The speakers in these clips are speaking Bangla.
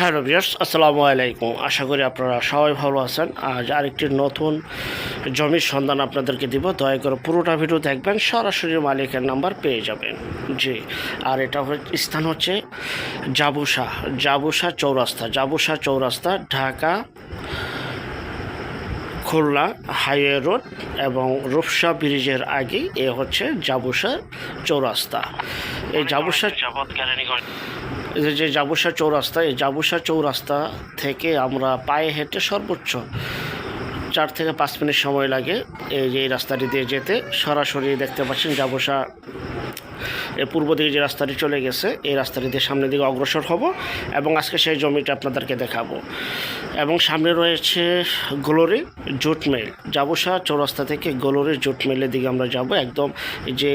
হ্যালো বিয়ার্স আসসালামু আলাইকুম। আশা করি আপনারা সবাই ভালো আছেন। আজ আরেকটি নতুন জমির সন্ধান আপনাদেরকে দিব। দয়া করে পুরোটা ভিডিও দেখবেন সরাসরি মালিকের নাম্বার পেয়ে যাবেন। জি আর এটা স্থান হচ্ছে জাবুসা জাবুসা চৌরাস্তা জাবুসা চৌরাস্তা ঢাকা খুলনা হাইওয়ে রোড এবং রূপসা ব্রিজের আগেই এ হচ্ছে জাবুসা চৌরাস্তা। এই জাবুসা যে- জাবুসা চৌরাস্তা, এই জাবুসা চৌরাস্তা থেকে আমরা পায়ে হেঁটে সর্বোচ্চ চার থেকে পাঁচ মিনিট সময় লাগে এই যে এই রাস্তাটি দিয়ে যেতে। সরাসরি দেখতে পাচ্ছেন জাবুসা এর পূর্ব দিকে যে রাস্তাটি চলে গেছে, এই রাস্তাটি দিয়ে সামনের দিকে অগ্রসর হব এবং আজকে সেই জমিটা আপনাদেরকে দেখাবো। এবং সামনে রয়েছে glory jute mill. Jabusa Chourasta থেকে গ্লোরি জুট মেলের দিকে আমরা যাব। একদম যে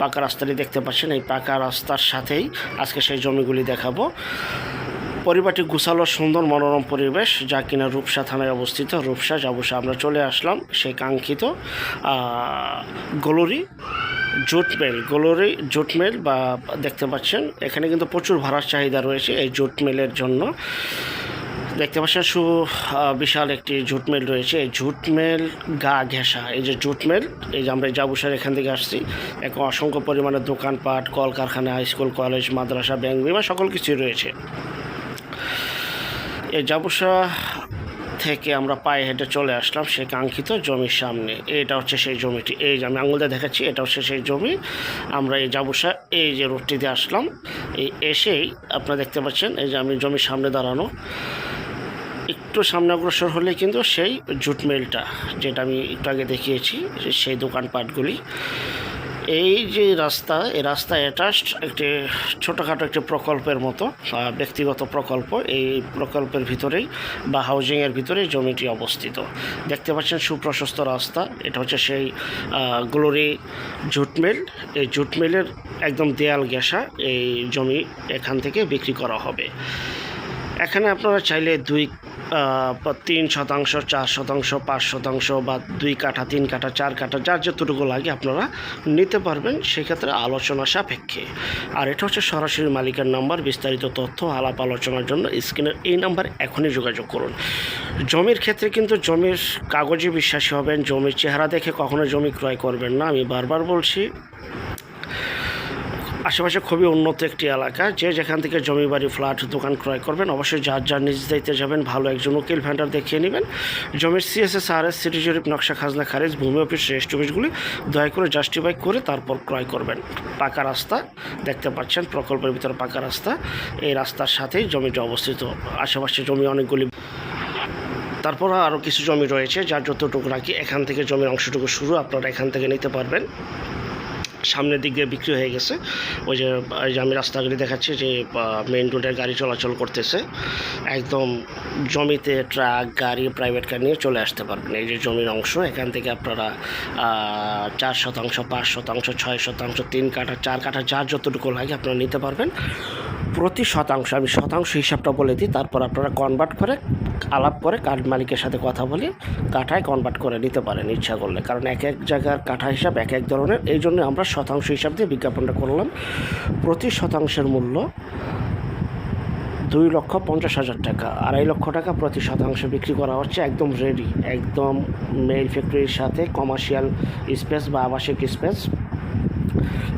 পাকা রাস্তাটি দেখতে পাচ্ছেন, এই পাকা রাস্তার সাথেই আজকে সেই জমিগুলি দেখাবো। পরিবারটি গুছালো সুন্দর মনোরম পরিবেশ যা কিনা রূপসা থানায় অবস্থিত। রূপসা যাবসা আমরা চলে আসলাম সেই কাঙ্ক্ষিত glory jute mill. Glory jute mill বা দেখতে পাচ্ছেন, এখানে কিন্তু প্রচুর ভাড়ার চাহিদা রয়েছে এই জুট মেলের জন্য। দেখতে পাচ্ছেন সু বিশাল একটি জুট মিল রয়েছে। এই জুট মিল গা ঘেঁষা। এই যে জুট মিল, এই যে আমরা জাবুসার এখান থেকে আসছি। এখন অসংখ্য পরিমাণে দোকানপাট, কলকারখানা, স্কুল, কলেজ, মাদ্রাসা, ব্যাংক বিমা সকল কিছুই রয়েছে। এই জাবুসা থেকে আমরা পায়ে হেঁটে চলে আসলাম সেই কাঙ্ক্ষিত জমির সামনে। এটা হচ্ছে সেই জমিটি। এই যে আমি আঙুল দিয়ে দেখাচ্ছি, এটা হচ্ছে সেই জমি। আমরা এই জাবুসা, এই যে রোডটিতে আসলাম। এই এসেই আপনারা দেখতে পাচ্ছেন, এই যে আমি জমির সামনে দাঁড়ানো। একটু সামনে অগ্রসর হলে কিন্তু সেই জুট মিলটা, যেটা আমি একটু আগে দেখিয়েছি, সেই দোকানপাটগুলি এই যে রাস্তা, এই রাস্তা অ্যাটাচড একটি ছোটোখাটো একটি প্রকল্পের মতো ব্যক্তিগত প্রকল্প। এই প্রকল্পের ভিতরেই বা হাউজিংয়ের ভিতরেই জমিটি অবস্থিত। দেখতে পাচ্ছেন সুপ্রশস্ত রাস্তা, এটা হচ্ছে সেই গ্লোরি জুট মিল এই জুট মিলের একদম দেয়াল ঘেঁষা এই জমি এখান থেকে বিক্রি করা হবে। এখানে আপনারা চাইলে দুই তিন শতাংশ, চার শতাংশ, পাঁচ শতাংশ বা দুই কাঠা, তিন কাঠা, চার কাঠা, যার যতটুকু লাগে আপনারা নিতে পারবেন, সেক্ষেত্রে আলোচনা সাপেক্ষে। আর এটা হচ্ছে সরাসরি মালিকের নাম্বার, বিস্তারিত তথ্য, আলাপ আলোচনার জন্য স্ক্রিনের এই নাম্বার এখনই যোগাযোগ করুন। জমির ক্ষেত্রে কিন্তু জমির কাগজে বিশ্বাসী হবেন, জমির চেহারা দেখে কখনো জমি ক্রয় করবেন না, আমি বারবার বলছি। আশেপাশে খুবই উন্নত একটি এলাকা। যে যেখান থেকে জমি বাড়ি, ফ্ল্যাট, দোকান ক্রয় করবেন, অবশ্যই যার যার নিজ দায়িত্বে যাবেন, ভালো একজন উকিল ভ্যান্ডার দেখিয়ে নেবেন। জমির সিএসএস আর এস সিটি জরিপ নকশা, খাজনা, খারিজ, ভূমি অফিস, রেস্ট অফিসগুলি দয়া করে জাস্টিফাই করে তারপর ক্রয় করবেন। পাকা রাস্তা, দেখতে পাচ্ছেন প্রকল্পের ভিতরে পাকা রাস্তা। এই রাস্তার সাথেই জমিটা অবস্থিত। আশেপাশে জমি অনেকগুলি তারপর আরও কিছু জমি রয়েছে, যার যতটুকু রাখি এখান থেকে জমির অংশটুকু শুরু আপনারা এখান থেকে নিতে পারবেন। সামনের দিক দিয়ে বিক্রি হয়ে গেছে। ওই যে আমি রাস্তাগুলি দেখাচ্ছি যে মেইন রোডের গাড়ি চলাচল করতেছে। একদম জমিতে ট্রাক গাড়ি প্রাইভেট কার নিয়ে চলে আসতে পারবেন। এই যে জমির অংশ, এখান থেকে আপনারা চার শতাংশ, পাঁচ শতাংশ, ছয় শতাংশ, তিন কাঠা, চার কাঠা, যার যতটুকু লাগে আপনারা নিতে পারবেন। প্রতি শতাংশ, আমি শতাংশ হিসাবটা বলে দিই, তারপর আপনারা কনভার্ট করে, আলাপ করে কাঠ মালিকের সাথে কথা বলে কাঠায় কনভার্ট করে নিতে পারেন ইচ্ছা করলে। কারণ এক এক জায়গার কাঠা হিসাব এক এক ধরনের, এই জন্য আমরা শতাংশ হিসাব দিয়ে বিজ্ঞাপনটা করলাম। প্রতি শতাংশের মূল্য দুই লক্ষ পঞ্চাশ হাজার টাকা। আড়াই লক্ষ টাকা প্রতি শতাংশ বিক্রি করা হচ্ছে, একদম রেডি একদম মেল ফ্যাক্টরির সাথে কমার্শিয়াল স্পেস বা আবাসিক স্পেস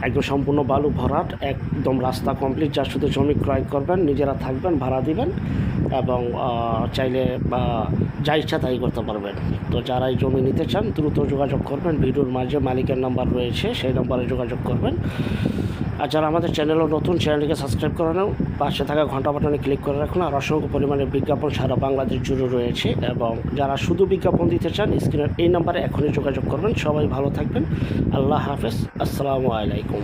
একদম সম্পূর্ণ বালু ভরাট, একদম রাস্তা কমপ্লিট যা শুধু জমি ক্রয় করবেন, নিজেরা থাকবেন, ভাড়া দিবেন এবং চাইলে যা ইচ্ছা তাই করতে পারবেন। তো যারা এই জমি নিতে চান, দ্রুত যোগাযোগ করবেন, ভিডিওর মাঝে মালিকের নাম্বার রয়েছে, সেই নাম্বারে যোগাযোগ করবেন। আর যারা আমাদের চ্যানেলও নতুন, চ্যানেলটিকে সাবস্ক্রাইব করে নাও। পাশে থাকা ঘণ্টা বাটনে ক্লিক করে রাখুন আর অসংখ্য পরিমাণে বিজ্ঞাপন সারা বাংলাদেশ জুড়ে রয়েছে এবং যারা শুধু বিজ্ঞাপন দিতে চান স্ক্রিনের এই নাম্বারে এখনই যোগাযোগ করবেন। সবাই ভালো থাকবেন। আল্লাহ হাফেজ। আসসালামু আলাইকুম।